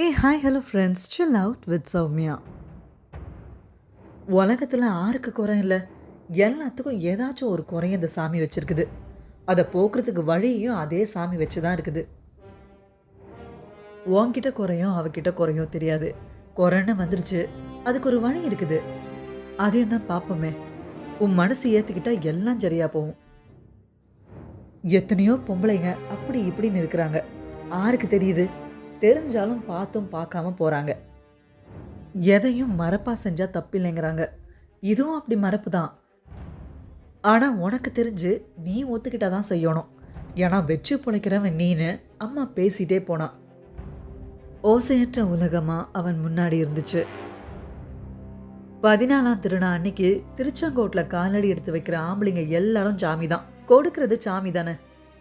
A hi hello friends chill out with Sowmya. உலகத்தில் ஆருக்கு குறை இல்லை. எல்லாத்துக்கும் ஏதாச்சும் ஒரு குறையும் இந்த சாமி வச்சுருக்குது. அதை போக்குறதுக்கு வழியும் அதே சாமி வச்சு தான் இருக்குது. உன்கிட்ட குறையும் அவகிட்ட குறையும் தெரியாது. குறைன்னு வந்துருச்சு. அதுக்கு ஒரு வழி இருக்குது. அதையும் தான் பார்ப்போமே உன் மனசு ஏற்றுக்கிட்டா எல்லாம் சரியாக போகும். எத்தனையோ பொம்பளைங்க அப்படி இப்படின்னு இருக்கிறாங்க. ஆருக்கு தெரியுது. தெரிஞ்சாலும் பார்த்தும் பார்க்காம போகிறாங்க எதையும் மறப்பா செஞ்சால் தப்பில்லைங்கிறாங்க. இதுவும் அப்படி மறப்பு தான் ஆனால் உனக்கு தெரிஞ்சு நீ ஒத்துக்கிட்டா தான் செய்யணும். ஏன்னா வச்சு பிழைக்கிறவன் நீன்னு அம்மா பேசிட்டே போனான் ஓசையற்ற உலகமாக அவன் முன்னாடி இருந்துச்சு. பதினாலாம் திருநா அன்னைக்கு திருச்செங்கோட்டில் காலடி எடுத்து வைக்கிற ஆம்பளைங்க எல்லாரும் சாமி தான் கொடுக்கறது சாமி தானே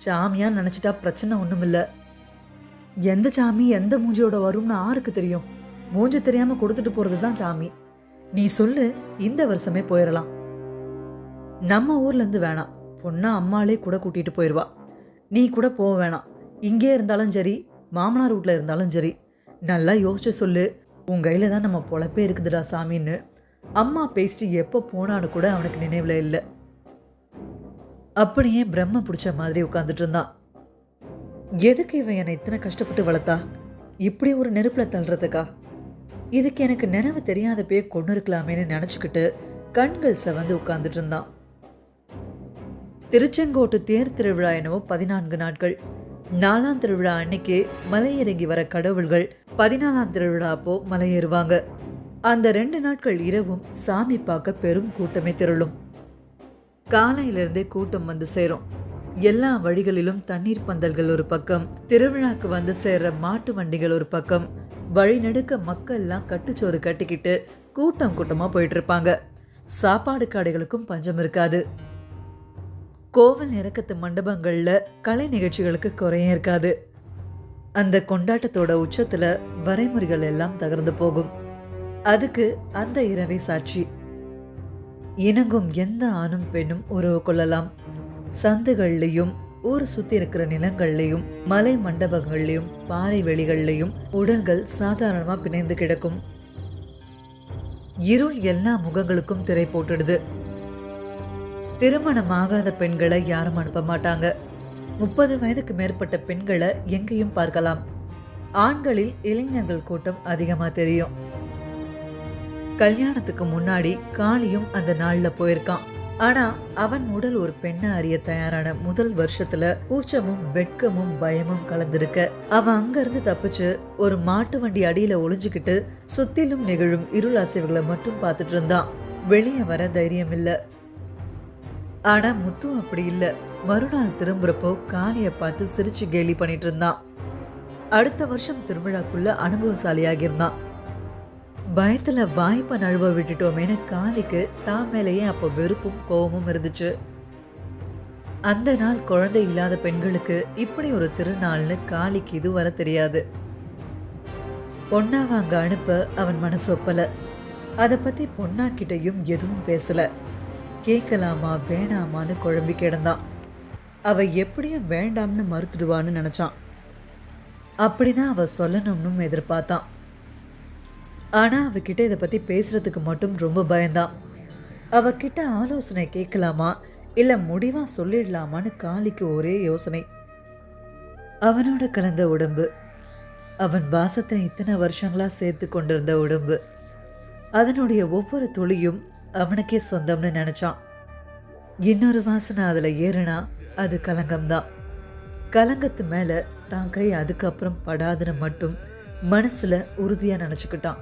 சாமியான்னு நினச்சிட்டா பிரச்சனை ஒன்றும் இல்லை எந்த சாமி எந்த மூஞ்சியோட வரும்னு ஆருக்கு தெரியும். மூஞ்சி தெரியாமல் கொடுத்துட்டு போகிறது தான் சாமி. நீ சொல்லு இந்த வருஷமே போயிடலாம் நம்ம ஊர்லேருந்து வேணாம். பொண்ணா அம்மாளே கூட கூட்டிகிட்டு போயிடுவா நீ கூட போக வேணாம். இங்கே இருந்தாலும் சரி மாமனார் வீட்டில் இருந்தாலும் சரி. நல்லா யோசிச்சு சொல்லு. உன் கையில் தான் நம்ம பொழப்பே இருக்குதுடா சாமின்னு. அம்மா பேசிட்டு எப்போ போனான்னு கூட அவனுக்கு நினைவில் இல்லை. அப்படியே பிரம்ம பிடிச்ச மாதிரி உட்காந்துட்டு இருந்தான். எதுக்கு இவன் என்னை இத்தனை கஷ்டப்பட்டு வளர்த்தா? இப்படி ஒரு நெருப்பில் தள்ளுறதுக்கா? இதுக்கு எனக்கு நினைவு தெரியாதப்பயே கொண்டு இருக்கலாமேன்னு நினச்சிக்கிட்டு கண்கள் செவந்து உட்கார்ந்துட்டு இருந்தான். திருச்செங்கோட்டு தேர் திருவிழா என்னவோ பதினான்கு நாட்கள். நாலாம் திருவிழா அன்னைக்கு மலையிறங்கி வர கடவுள்கள் பதினாலாம் திருவிழா அப்போ மலையேறுவாங்க. அந்த ரெண்டு நாட்கள் இரவும் சாமி பார்க்க பெரும் கூட்டமே திரளும். காலையிலிருந்தே கூட்டம் வந்து சேரும். எல்லா வழிகளிலும் தண்ணீர் பந்தல்கள் ஒரு பக்கம் திருவிழாக்கு வந்து சேர்ற மாட்டு வண்டிகள் ஒரு பக்கம். வழிநடுக்க மக்கள் எல்லாம் கட்டுச்சோறு கட்டிக்கிட்டு கூட்டம் கூட்டமா போயிட்டு இருப்பாங்க சாப்பாடு கடைகளுக்கும் பஞ்சம் இருக்காது. கோவில் இறக்கத்து மண்டபங்கள்ல கலை நிகழ்ச்சிகளுக்கு குறையும் இருக்காது. அந்த கொண்டாட்டத்தோட உச்சத்துல வரைமுறைகள் எல்லாம் தகர்ந்து போகும். அதுக்கு அந்த இரவை சாட்சி. இணங்கும் எந்த ஆணும் பெண்ணும் உறவு கொள்ளலாம். சந்துகள்லையும் ஊர் சுத்தி இருக்கிற நிலங்கள்லையும் மலை மண்டபங்கள்லையும் பாறை வெளிகள்லையும் உடல்கள் சாதாரணமா பிணைந்து கிடக்கும். இருள் எல்லா முகங்களுக்கும் திரை போட்டுடுது. திருமணமாகாத பெண்களை யாரும் அனுப்ப மாட்டாங்க. முப்பது வயதுக்கு மேற்பட்ட பெண்களை எங்கேயும் பார்க்கலாம். ஆண்களில் இளைஞர்கள் கூட்டம் அதிகமா தெரியும். கல்யாணத்துக்கு முன்னாடி காளியும் அந்த நாள்ல போயிருக்கான். ஆனா அவன் உடல் ஒரு பெண்ணை அறிய தயாரான முதல் வருஷத்துல கூச்சமும் வெட்கமும் பயமும் கலந்திருக்க அவன் அங்கிருந்து தப்பிச்சு ஒரு மாட்டு வண்டி அடியில ஒளிஞ்சுக்கிட்டு சுத்திலும் நிகழும் இருள் அசைவுகளை மட்டும் பார்த்துட்டு இருந்தான். வெளியே வர தைரியம் இல்ல. ஆனா முத்து அப்படி இல்ல. மறுநாள் திரும்புறப்போ காளிய பார்த்து சிரிச்சு கேலி பண்ணிட்டு இருந்தான். அடுத்த வருஷம் திருவிழாக்குள்ள அனுபவசாலியாகியிருந்தான். பயத்தில் வாய்ப்பை நழுவ விட்டுட்டோமேனு காளிக்கு தான் மேலேயே அப்போ வெறுப்பும் கோபமும் இருந்துச்சு. அந்த நாள் குழந்தை இல்லாத பெண்களுக்கு இப்படி ஒரு திருநாள்னு காளிக்கு இதுவரை தெரியாது. பொன்னாவை அங்கே அனுப்ப அவன் மனசு ஒப்பல. அதை பத்தி பொன்னாக்கிட்டையும் எதுவும் பேசல. கேட்கலாமா வேணாமான்னு குழம்பி கிடந்தான் அவ எப்படியும் வேண்டாம்னு மறுத்துடுவான்னு நினைச்சான். அப்படிதான் அவ சொல்லணும்னு எதிர்பார்த்தான். ஆனால் அவகிட்ட இதை பற்றி பேசுகிறதுக்கு மட்டும் ரொம்ப பயந்தான். அவகிட்ட ஆலோசனை கேட்கலாமா? இல்லை முடிவாக சொல்லிடலாமான்னு காளிக்கு ஒரே யோசனை. அவனோட கலந்த உடம்பு. அவன் வாசத்தை இத்தனை வருஷங்களாக சேர்த்து கொண்டிருந்த உடம்பு. அதனுடைய ஒவ்வொரு துளியும் அவனுக்கே சொந்தம்னு நினச்சான். இன்னொரு வாசனை அதில் ஏறுனா அது கலங்கம்தான். கலங்கத்து மேலே தான் கை அதுக்கப்புறம் படாதுன்னு மட்டும் மனசில் உறுதியாக நினச்சிக்கிட்டான்.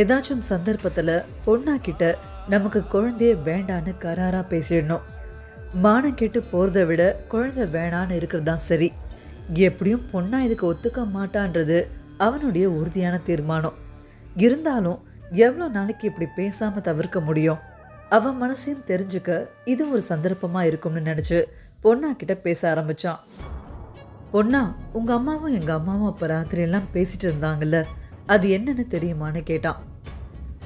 ஏதாச்சும் சந்தர்ப்பத்தில் பொண்ணா கிட்ட நமக்கு குழந்தைய வேண்டான்னு கராராக பேசிடணும். மானம் கெட்டு போகிறத விட குழந்தை வேணான்னு இருக்கிறது தான் சரி. எப்படியும் பொண்ணா இதுக்கு ஒத்துக்க மாட்டான்றது அவனுடைய உறுதியான தீர்மானம். இருந்தாலும் எவ்வளோ நாளைக்கு இப்படி பேசாமல் தவிர்க்க முடியும்? அவன் மனசையும் தெரிஞ்சுக்க இது ஒரு சந்தர்ப்பமாக இருக்கும்னு நினச்சி பொண்ணா கிட்ட பேச ஆரம்பிச்சான். பொண்ணா உங்கள் அம்மாவும் எங்கள் அம்மாவும் அப்போ ராத்திரியெல்லாம் பேசிகிட்டு இருந்தாங்கல்ல? அது என்னன்னு தெரியுமான்னு கேட்டான்.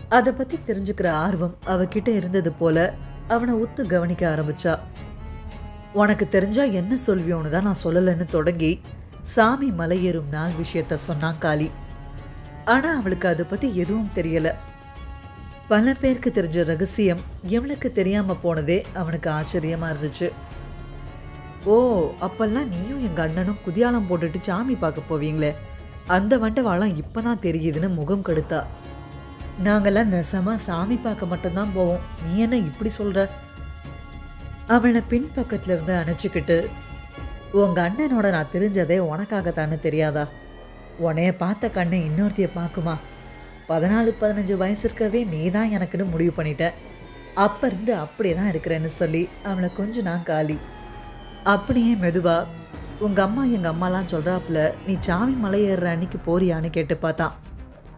அதை பத்தி தெரிஞ்சுக்கிற ஆர்வம் அவகிட்ட இருந்தது போல அவனை உத்து கவனிக்க ஆரம்பிச்சா. உனக்கு தெரிஞ்சா என்ன சொல்வியோன்னு தான் நான் சொல்லலைன்னு தொடங்கி சாமி மலையேறும் நாள் விஷயத்த சொன்னான் காளி. ஆனா அவளுக்கு அதை பத்தி எதுவும் தெரியல. பல பேருக்கு தெரிஞ்ச ரகசியம் இவனுக்கு தெரியாம போனதே அவனுக்கு ஆச்சரியமா இருந்துச்சு. ஓ அப்பெல்லாம் நீயும் எங்க அண்ணனும் குதியாலம் போட்டுட்டு சாமி பார்க்க போவீங்களே அந்த வண்டவாளம் இப்போ தான் தெரியுதுன்னு முகம் கெடுத்தா. நாங்கள்லாம் நெசமாக சாமி பார்க்க மட்டும்தான் போவோம். நீ என்ன இப்படி சொல்கிற அவளை பின் பக்கத்தில் இருந்து அணைச்சிக்கிட்டு உங்கள் அண்ணனோட நான் தெரிஞ்சதே உனக்காகத்தானு தெரியாதா? உன்னைய பார்த்த கண்ணு இன்னொருத்தைய பார்க்குமா? பதினாலு பதினஞ்சு வயசு இருக்கவே நீ தான் எனக்குன்னு முடிவு பண்ணிட்ட. அப்போ இருந்து அப்படியே தான் இருக்கிறேன்னு சொல்லி அவளை கொஞ்சம் நான் காலி. அப்படியே மெதுவாக உங்கள் அம்மா எங்கள் அம்மாலாம் சொல்கிறாப்புல நீ சாமி மலை ஏறுற அன்னைக்கு போறியான்னு கேட்டு பார்த்தான்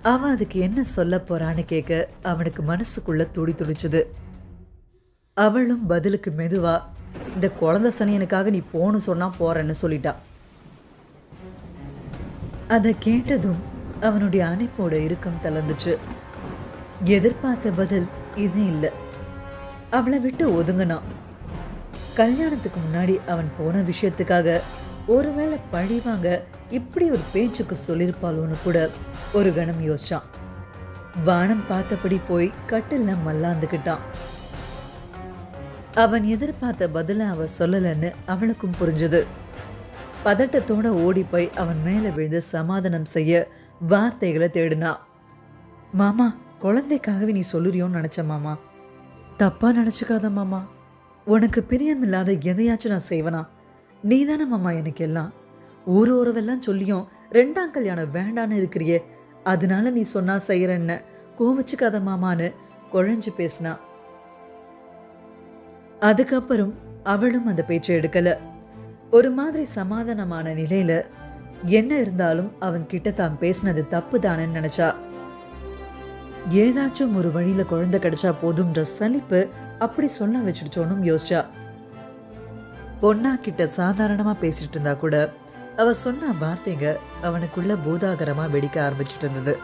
அவன் அதுக்கு என்ன சொல்ல போகிறான்னு கேட்க அவனுக்கு மனசுக்குள்ளே துடி துடிச்சுது. அவளும் பதிலுக்கு மெதுவா இந்த குழந்தை சனியனுக்காக நீ போன்னு சொன்னால் போகிறேன்னு சொல்லிட்டா. அதை கேட்டதும் அவனுடைய அணைப்போட இறுக்கம் தளர்ந்துச்சு. எதிர்பார்த்த பதில் இது இல்லை. அவளை விட்டு ஒதுங்கினான் கல்யாணத்துக்கு முன்னாடி அவன் போன விஷயத்துக்காக ஒருவேளை பழிவாங்க இப்படி ஒரு பேச்சுக்கு சொல்லியிருப்பாளோன்னு கூட ஒரு கணம் யோசிச்சான். வானம் பார்த்தபடி போய் கட்டில்ல மல்லாந்துக்கிட்டான். அவன் எதிர்பார்த்த பதில அவ சொல்லலன்னு அவனுக்கும் புரிஞ்சது. பதட்டத்தோட ஓடி போய் அவன் மேல விழுந்து சமாதானம் செய்ய வார்த்தைகளை தேடினா மாமா குழந்தைக்காகவே நீ சொல்லுறியோன்னு நினைச்ச மாமா. தப்பா நினைச்சுக்காத மாமா. உனக்கு பிரியமில்லாத எதையாச்சும் நான் செய்வனா? நீ தானே மாமா எனக்கு எல்லாம். ஊர் உறவெல்லாம் சொல்லியும் ரெண்டாம் கல்யாணம் வேண்டான்னு இருக்கிறியே. அதனால நீ சொன்னா செய்கிறேன்னு கோவிச்சுக்காத மாமான்னு குழஞ்சு பேசினா. அதுக்கப்புறம் அவளும் அந்த பேச்சை எடுக்கல. ஒரு மாதிரி சமாதானமான நிலையில என்ன இருந்தாலும் அவன் கிட்ட தான் பேசினது தப்பு தானேன்னு நினைச்சா. ஏதாச்சும் ஒரு வழியில குழந்தை கிடைச்சா போதும்ன்ற சலிப்பு அப்படி சொல்ல வச்சிடுச்சோனும் யோசிச்சா. பொண்ணா கிட்ட சாதாரணமா பேசிட்டு இருந்தா கூட அவ சொன்ன வார்த்தைங்க அவனுக்குள்ள பூதாகரமா வெடிக்க ஆரம்பிச்சிட்டு இருந்தது.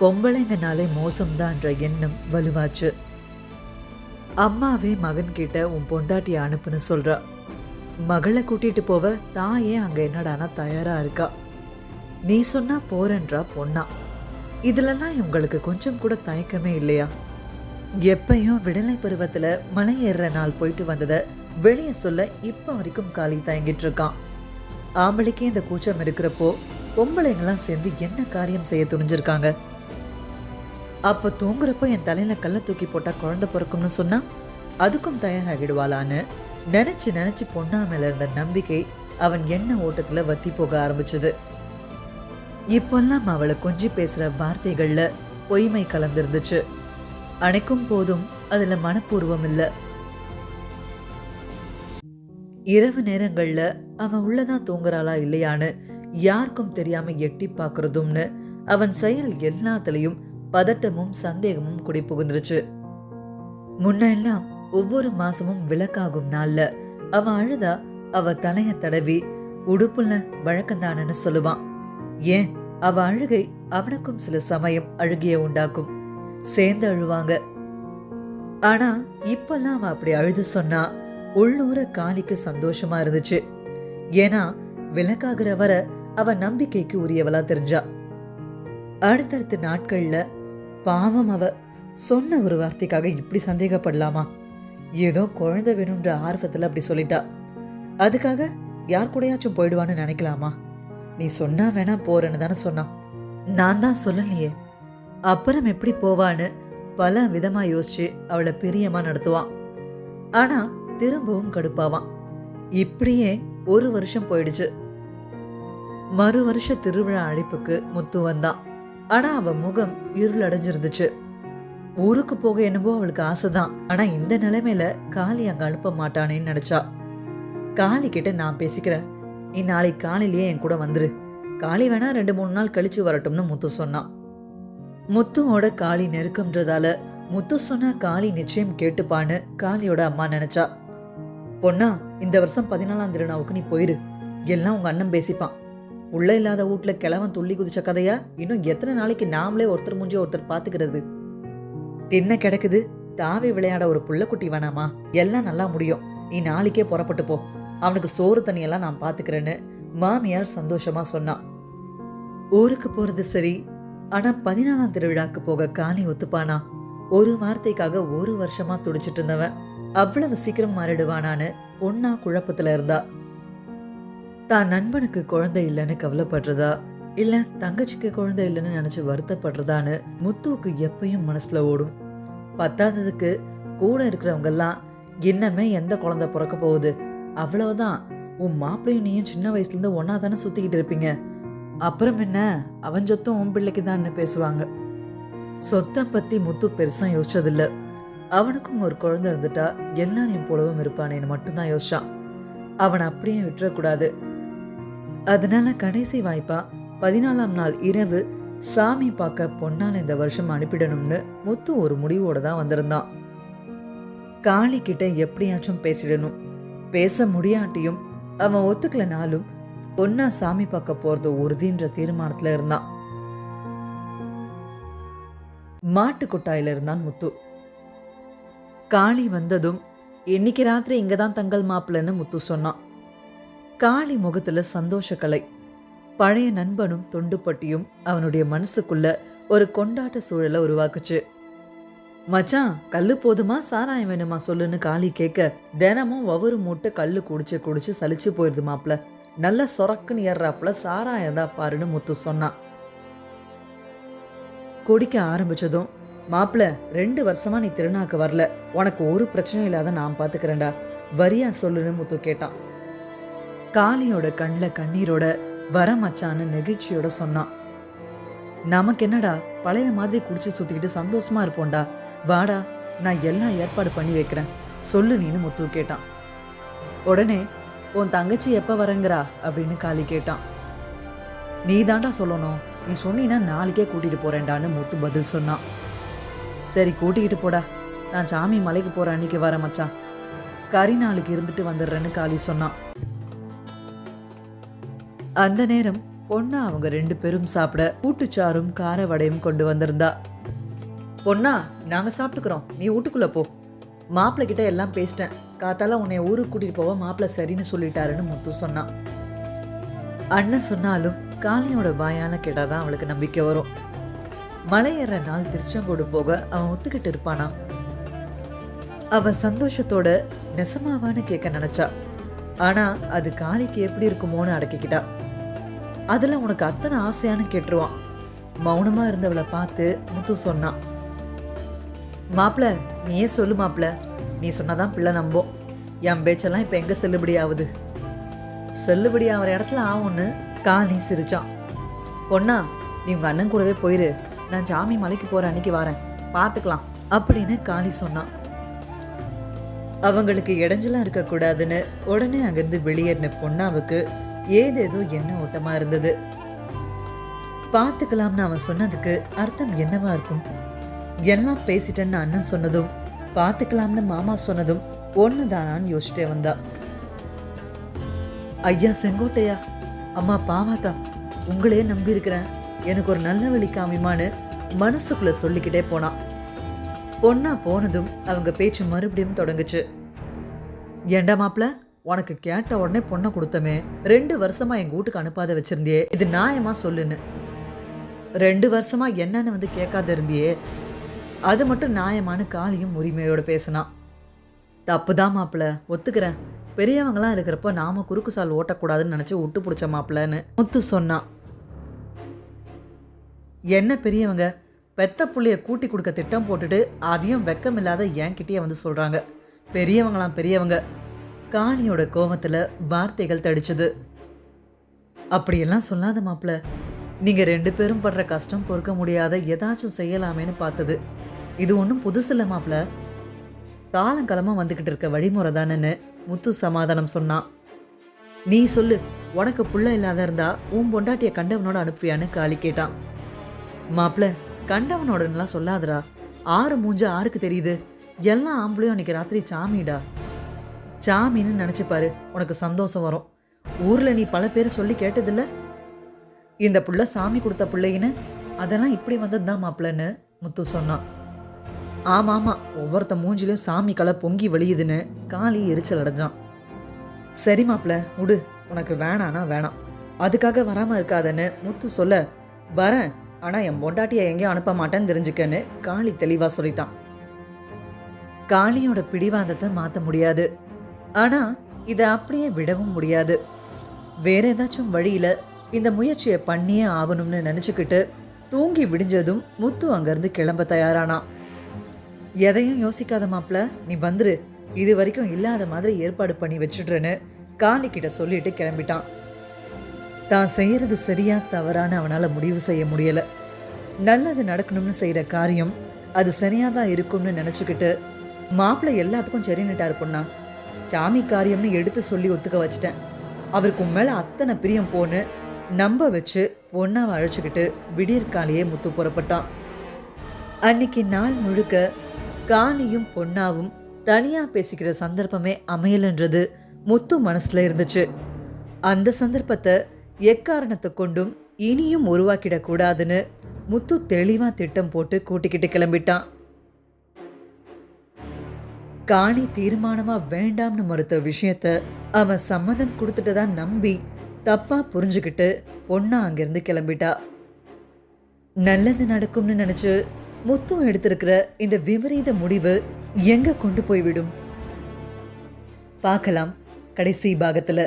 பொம்பளைங்கனாலே மோசம்தான்ற எண்ணம் வலுவாச்சு. அம்மாவே மகன் கிட்ட உன் பொண்டாட்டிய அனுப்புன்னு சொல்றா. மகளை கூட்டிட்டு போவ தாயே அங்க என்னடானா தயாரா இருக்கா? நீ சொன்னா போறன்றா பொண்ணா இதுலலாம் இவங்களுக்கு கொஞ்சம் கூட தயக்கமே இல்லையா? எப்பையும் விடலை பருவத்துல மலை ஏறுற நாள் போயிட்டு வந்ததை வெளியே சொல்ல இப்போ வரைக்கும் காலி தயங்கிட்டு இருக்கான். ஆம்பளைக்கே இந்த கூச்சம் இருக்கிறப்போ பொம்பளைங்களாம் சேர்ந்து என்ன காரியம் செய்ய துணிஞ்சிருக்காங்க? அப்போ தூங்குறப்போ என் தலையில கல்ல தூக்கி போட்டா குழந்தை பிறக்கும்னு சொன்னா அதுக்கும் தயாராகிடுவாளான்னு நினைச்சு நினைச்சு பொண்ணா மேல இருந்த நம்பிக்கை அவன் எண்ண ஓட்டத்துல வத்தி போக ஆரம்பிச்சது. இப்பெல்லாம் அவளை கொஞ்சி பேசுற வார்த்தைகள்ல பொய்மை கலந்திருந்துச்சு. அணைக்கும் போதும் அதுல மனப்பூர்வம் இல்ல. இரவு நேரங்கள்ல அவன் உள்ளதான் தூங்குறாளா இல்லையான்னு யாருக்கும் தெரியாம எட்டி பார்க்கறதும்னு அவன் செயல் எல்லாத்துலயும் பதட்டமும் சந்தேகமும் குடி புகுந்துருச்சு முன்னெல்லாம் ஒவ்வொரு மாசமும் விளக்காகும் நாள்ல அவன் அழுதா அவ தலைய தடவி உடுப்புல வழக்கம்தானன்னு சொல்லுவான். ஏன்? அவ அழுகை அவனுக்கும் சில சமயம் அழுகிய உண்டாக்கும். சேர்ந்து அழுவாங்க. ஆனா இப்பெல்லாம் அவ அப்படி அழுது சொன்னா உள்ளூர காளிக்கு சந்தோஷமா இருந்துச்சு. ஏன்னா விளக்காகிற வர அவ நம்பிக்கைக்கு உரியவளா தெரிஞ்சா. அடுத்தடுத்த நாட்கள்ல பாவம் அவ சொன்ன ஒரு வார்த்தைக்காக இப்படி சந்தேகப்படலாமா? ஏதோ குழந்தை வேணும்ன்ற ஆர்வத்தில் அப்படி சொல்லிட்டா. அதுக்காக யார் கூடயாச்சும் போயிடுவான்னு நினைக்கலாமா? நீ சொன்னா வேணா போறேன்னு தானே சொன்னான் நான் தான் சொல்லலையே. அப்புறம் எப்படி போவான்னு பல விதமா யோசிச்சு அவளை பிரியமா நடத்துவான். ஆனா திரும்பவும் கடுப்பாவான். இப்படியே ஒரு வருஷம் போயிடுச்சு. மறு வருஷ திருவிழா அழைப்புக்கு முத்து வந்தான். ஆனா அவ முகம் இருள் அடைஞ்சிருந்துச்சு ஊருக்கு போக என்னவோ அவளுக்கு ஆசைதான். ஆனா இந்த நிலைமையில காளி அங்க அனுப்ப மாட்டானேன்னு நினைச்சா. காளி கிட்ட நான் பேசிக்கிறேன். இந்நாளைக்கு காலையிலேயே என் கூட வந்துரு. காளி வேணா ரெண்டு மூணு நாள் கழிச்சு வரட்டும்னு முத்து சொன்னான். முத்துவோட காளி நெருக்கம்ன்றதால முத்து சொன்ன காளி நிச்சயம் கேட்டுப்பான்னு காளியோட அம்மா நினைச்சா. பொண்ணா இந்த வருஷம் பதினாலாம் திருநாவுக்கு நீ போயிரு. எல்லாம் உங்க அண்ணன் பேசிப்பான். உள்ள இல்லாத வீட்ல கிழவன் துள்ளி குதிச்ச கதையா? இன்னும் எத்தனை நாளைக்கு நாமளே ஒருத்தர் முடிஞ்ச ஒருத்தர் பாத்துக்கிறது தின்ன கிடக்குது. தாவி விளையாட ஒரு புள்ளக்குட்டி வேணாமா? எல்லாம் நல்லா முடியும். நீ நாளைக்கே புறப்பட்டு போ. அவனுக்கு சோறு தண்ணியெல்லாம் நான் பாத்துக்கிறேன்னு மாமியார் சந்தோஷமா சொன்னான் ஊருக்கு போறது சரி. ஆனா பதினாலாம் திருவிழாக்கு போக காளி ஒத்துப்பானா? ஒரு வார்த்தைக்காக ஒரு வருஷமா துடிச்சிட்டு இருந்தவன். அவ்வளவு சீக்கிரம் மாறிடுவானான்னு பொண்ணா குழப்பத்துல இருந்தா. தான் நண்பனுக்கு குழந்தை இல்லைன்னு கவலைப்படுறதா? இல்ல தங்கச்சிக்கு குழந்தை இல்லைன்னு நினைச்சு வருத்தப்படுறதான்னு முத்துவுக்கு எப்பயும் மனசுல ஓடும். பத்தாததுக்கு கூட இருக்கிறவங்க எல்லாம் இன்னமே எந்த குழந்தை பிறக்க போகுது? அவ்வளவுதான். உன் மாப்பிள்ளையும் நீயும் சின்ன வயசுல இருந்து ஒன்னா தானே சுத்திக்கிட்டு இருப்பீங்க. அப்புறம் என்ன? அவன் சொத்தும் உன் பிள்ளைக்கு தான் பேசுவாங்க. சொத்தை பத்தி முத்து பெருசா யோசிச்சதில்ல. அவனுக்கும் ஒரு குழந்தை இருந்துட்டா எல்லாரையும் போலவும் இருப்பானேன்னு மட்டும்தான் யோசிச்சான் அவன் அப்படியே விட்டுறக்கூடாது. அதனால கடைசி வாய்ப்பா பதினாலாம் நாள் இரவு சாமி பார்க்க பொன்னால் இந்த வருஷம் அனுப்பிடணும்னு முத்து ஒரு முடிவோட தான் வந்திருந்தான். காளி கிட்ட எப்படியாச்சும் பேசிடணும். பேச முடியாட்டியும் அவன் ஒத்துக்கலனாலும் பொன்னா சாமி பார்க்க போறது உறுதின்ற தீர்மானத்துல இருந்தான். மாட்டு கொட்டாயில இருந்தான் முத்து. காளி வந்ததும் இன்னைக்கு ராத்திரி இங்கே தான் தங்கள் மாப்பிள்ளன்னு முத்து சொன்னான். காளி முகத்தில் சந்தோஷக்கலை பழைய நண்பனும் தொண்டுப்பட்டியும் அவனுடைய மனசுக்குள்ள ஒரு கொண்டாட்ட சூழலை உருவாக்குச்சு. மச்சான் கல் போதுமா? சாராயம் வேணுமா? சொல்லுன்னு காளி கேட்க தினமும் ஒவ்வொரு மூட்டை கல் குடிச்சு குடிச்சு சலிச்சு போயிருது மாப்பிள நல்லா சொரக்குன்னு ஏறாப்புல சாராயம் தான் பாருன்னு முத்து சொன்னான். குடிக்க ஆரம்பிச்சதும் மாப்பிள ரெண்டு வருஷமா நீ திருநாக்கு வரல. உனக்கு ஒரு பிரச்சனையும் இல்லாத நான் பாத்துக்கிறேன்டா. வரியா சொல்லுன்னு முத்து கேட்டான். காளியோட கண்ணில் கண்ணீரோட வர மச்சான்னு நெகிழ்ச்சியோட சொன்னான். நமக்கு என்னடா பழைய மாதிரி குடிச்சு சுத்திக்கிட்டு சந்தோஷமா இருப்போம்டா. வாடா நான் எல்லாம் ஏற்பாடு பண்ணி வைக்கிறேன். சொல்லு நீன்னு முத்து கேட்டான். உடனே உன் தங்கச்சி எப்ப வரங்கிறா? அப்படின்னு காளி கேட்டான். நீ தாண்டா சொல்லணும். நீ சொன்னீன்னா நாளைக்கே கூட்டிட்டு போறேன்டான்னு முத்து பதில் சொன்னான். சரி கூட்டிக்கிட்டு போடா. நான் சாமி மலைக்கு போற அன்னைக்கு வரேன் மச்சான். கறி நாளுக்கு இருந்துட்டு வந்துடுறேன்னு காளி சொன்னான். அந்த நேரம் பொண்ணா அவங்க ரெண்டு பேரும் சாப்பிட கூட்டுச்சாரும் கார வடையும் கொண்டு வந்திருந்தா. பொண்ணா நாங்க சாப்பிட்டுக்கிறோம். நீ வீட்டுக்குள்ள போ. மாப்பிள்ளை கிட்ட எல்லாம் பேசிட்டேன். காத்தால உன்னை ஊருக்கு கூட்டிட்டு போவ மாப்பிள்ளை சரின்னு சொல்லிட்டாருன்னு முத்து சொன்னான். அண்ணன் சொன்னாலும் காளியோட பாயால கேட்டாதான் அவளுக்கு நம்பிக்கை வரும். மலை ஏற நாள் திருச்செங்கோடு போக அவன் ஒத்துக்கிட்டு இருப்பானா? அவ சந்தோஷத்தோட நெசமாவான்னு கேட்க நினைச்சா. ஆனா அது காளிக்கு எப்படி இருக்குமோன்னு அடக்கிக்கிட்டா. அதுல உனக்கு அத்தனை ஆசையான்னு கேட்டுருவான். மௌனமா இருந்தவளை பார்த்து முத்து சொன்னான். மாப்பிள நீயே சொல்லு மாப்பிள? நீ சொன்னாதான் பிள்ளை நம்பும். என் பேச்செல்லாம் இப்ப எங்க செல்லுபடி ஆகுது? செல்லுபடி ஆகிற இடத்துல ஆகும்னு காலி சிரிச்சான். பொண்ணா நீ உங்க அண்ணன் கூடவே போயிரு. நான் சாமி மலைக்கு போற அன்னைக்கு வரேன். பார்த்துக்கலாம் அப்படின்னு காளி சொன்னான் அவங்களுக்கு இடைஞ்சலாம் இருக்கக்கூடாதுன்னு உடனே அங்கிருந்து வெளியேறின பொண்ணாவுக்கு ஏதேதோ என்ன ஓட்டமா இருந்தது. பார்த்துக்கலாம்னு அவன் சொன்னதுக்கு அர்த்தம் என்னவா இருக்கும்? எல்லாம் பேசிட்டேன்னு அண்ணன் சொன்னதும் பார்த்துக்கலாம்னு மாமா சொன்னதும் ஒண்ணுதானான்னு யோசிச்சிட்டே வந்தா. ஐயா செங்கோட்டையா? அம்மா பாவாத்தா உங்களே நம்பி இருக்கிறேன் எனக்கு ஒரு நல்ல வழி காமிமான்னு மனசுக்குள்ள சொல்லிக்கிட்டே போனான் பொண்ணா போனதும் அவங்க பேச்சு மறுபடியும் தொடங்குச்சு. ஏண்டா மாப்ள உனக்கு கேட்ட உடனே பொண்ணை கொடுத்தமே. ரெண்டு வருஷமா எங்க வீட்டுக்கு அனுப்பாத வச்சிருந்தியே. இது நியாயமா சொல்லுன்னு. ரெண்டு வருஷமா என்னன்னு வந்து கேட்காத இருந்தியே. அது மட்டும் நியாயமான காளியும் உரிமையோட பேசினான் தப்புதான் மாப்பிள ஒத்துக்கிறேன். பெரியவங்களாம் இருக்கிறப்ப நாம குறுக்கு சால் ஓட்டக்கூடாதுன்னு நினைச்சு விட்டு பிடிச்ச மாப்பிளன்னு முத்து சொன்னான் என்ன பெரியவங்க? பெத்த புள்ளைய கூட்டி கொடுக்க திட்டம் போட்டுட்டு அதையும் வெக்கமில்லாத என்கிட்டயே வந்து சொல்கிறாங்க பெரியவங்களாம் பெரியவங்க. காளியோட கோவத்தில் வார்த்தைகள் தடிச்சது. அப்படியெல்லாம் சொல்லாத மாப்பிள நீங்கள் ரெண்டு பேரும் படுற கஷ்டம் பொறுக்க முடியாத ஏதாச்சும் செய்யலாமேன்னு பார்த்தது. இது ஒன்றும் புதுசில்ல மாப்பிள காலங்காலமாக வந்துக்கிட்டு இருக்க வழிமுறை தானேன்னு முத்து சமாதானம் சொன்னான் நீ சொல்லு உனக்கு புள்ள இல்லாத இருந்தா உன் பொண்டாட்டிய கண்டவனோட அனுப்புவியான்னு காளி கேட்டான். மாப்பிள கண்டவனோடலாம் சொல்லாதடா. ஆறு மூஞ்ச ஆருக்கு தெரியுது. எல்லா ஆம்பளையும் அன்னைக்கு ராத்திரி சாமிடா. சாமின்னு நினச்சிப்பாரு உனக்கு சந்தோஷம் வரும். ஊரில் நீ பல பேர் சொல்லி கேட்டதில்ல? இந்த புள்ள சாமி கொடுத்த பிள்ளைன்னு? அதெல்லாம் இப்படி வந்தது தான் மாப்பிள்ளன்னு முத்து சொன்னான். ஆமாம் ஆமாம் ஒவ்வொருத்த மூஞ்சிலையும் சாமி கலை பொங்கி வழியுதுன்னு காளி எரிச்சல் அடைஞ்சான். சரி மாப்பிள விடு உனக்கு வேணானா வேணாம். அதுக்காக வராமல் இருக்காதன்னு முத்து சொல்ல வரேன். ஆனால் என் பொண்டாட்டியை எங்கேயும் அனுப்ப மாட்டேன்னு தெரிஞ்சுக்கன்னு காளி தெளிவாக சொல்லிட்டான். காளியோட பிடிவாதத்தை மாற்ற முடியாது. ஆனால் இதை அப்படியே விடவும் முடியாது. வேற ஏதாச்சும் வழியில் இந்த முயற்சியை பண்ணியே ஆகணும்னு நினச்சிக்கிட்டு தூங்கி விடிஞ்சதும் முத்து அங்கேருந்து கிளம்ப தயாரானான் எதையும் யோசிக்காத மாப்ள நீ வந்துரு. இது வரைக்கும் இல்லாத மாதிரி ஏற்பாடு பண்ணி வச்சிடுறேன்னு காளி கிட்ட சொல்லிட்டு கிளம்பிட்டான். தான் செய்கிறது சரியா தவறான அவனால் முடிவு செய்ய முடியலை. நல்லது நடக்கணும்னு செய்கிற காரியம் அது சரியாக தான் இருக்கும்னு நினச்சிக்கிட்டு மாப்பிள்ளை எல்லாத்துக்கும் சரின்னுட்டாரு பொண்ணா. சாமி காரியம்னு எடுத்து சொல்லி ஒத்துக்க வச்சிட்டேன். அவருக்கு மேலே அத்தனை பிரியம் போன்னு நம்ப வச்சு பொண்ணாவை அழைச்சிக்கிட்டு விடியற்காலையே முத்து புறப்பட்டான். அன்னைக்கு நாள் முழுக்க காளியும் பொன்னாவும் தனியாக பேசிக்கிற சந்தர்ப்பமே அமையலன்றது முத்து மனசில் இருந்துச்சு. அந்த சந்தர்ப்பத்தை எக்காரணத்தை கொண்டும் இனியும் உருவாக்கிடக்கூடாதுன்னு முத்து தெளிவாக திட்டம் போட்டு கூட்டிக்கிட்டு கிளம்பிட்டான். காளி தீர்மானமாக வேண்டாம்னு மறுத்த விஷயத்த அவன் சம்மதம் கொடுத்துட்டதா நம்பி தப்பாக புரிஞ்சுக்கிட்டு பொண்ணா அங்கிருந்து கிளம்பிட்டா. நல்லது நடக்கும்னு நினச்சி முத்து எடுத்திருக்கிற இந்த விபரீத முடிவு எங்கே கொண்டு போய்விடும்? பார்க்கலாம் கடைசி பாகத்தில்.